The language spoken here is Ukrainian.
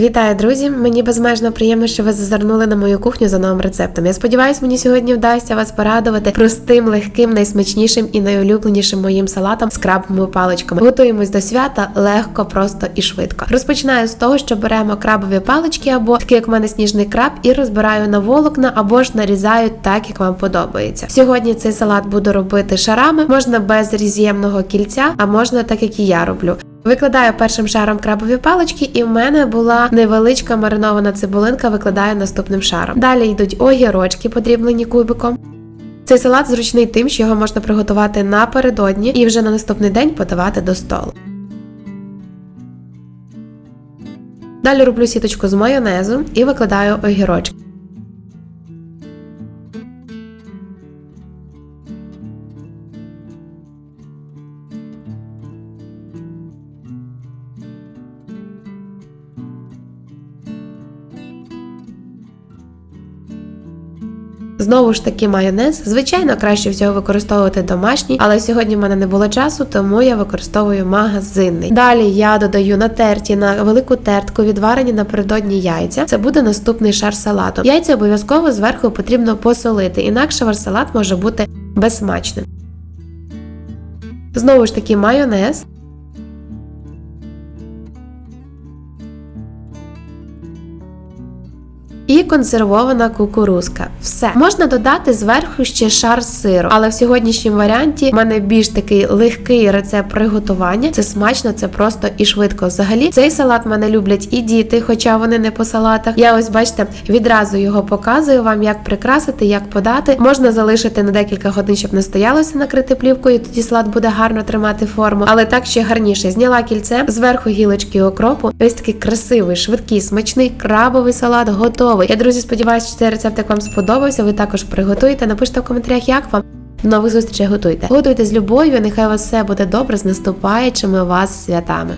Вітаю, друзі! Мені безмежно приємно, що ви зазирнули на мою кухню за новим рецептом. Я сподіваюся, мені сьогодні вдасться вас порадувати простим, легким, найсмачнішим і найулюбленішим моїм салатом з крабовими паличками. Готуємось до свята легко, просто і швидко. Розпочинаю з того, що беремо крабові палички або такий, як в мене сніжний краб, і розбираю на волокна або ж нарізаю так, як вам подобається. Сьогодні цей салат буду робити шарами, можна без різ'ємного кільця, а можна так, як і я роблю. Викладаю першим шаром крабові палички, і в мене була невеличка маринована цибулинка, викладаю наступним шаром. Далі йдуть огірочки, подріблені кубиком. Цей салат зручний тим, що його можна приготувати напередодні і вже на наступний день подавати до столу. Далі роблю сіточку з майонезу і викладаю огірочки. Знову ж таки майонез. Звичайно, краще всього використовувати домашній, але сьогодні в мене не було часу, тому я використовую магазинний. Далі я додаю натерті на велику тертку відварені напередодні яйця. Це буде наступний шар салату. Яйця обов'язково зверху потрібно посолити, інакше ваш салат може бути безсмачним. Знову ж таки майонез. І консервована кукурузка. Все можна додати зверху ще шар сиру, але в сьогоднішньому варіанті в мене більш такий легкий рецепт приготування. Це смачно, це просто і швидко. Взагалі цей салат мене люблять і діти, хоча вони не по салатах. Я ось бачите, відразу його показую вам, як прикрасити, як подати. Можна залишити на декілька годин, щоб не стоялося накрити плівкою. Тоді салат буде гарно тримати форму, але так ще гарніше. Зняла кільце зверху гілочки окропу. Ось такий красивий, швидкий, смачний крабовий салат готовий. Я друзі, сподіваюся, що цей рецепт як вам сподобався. Ви також приготуєте. Напишіть в коментарях, як вам. До нових зустрічей готуйте. Готуйте з любов'ю. Нехай у вас все буде добре з наступаючими вас святами.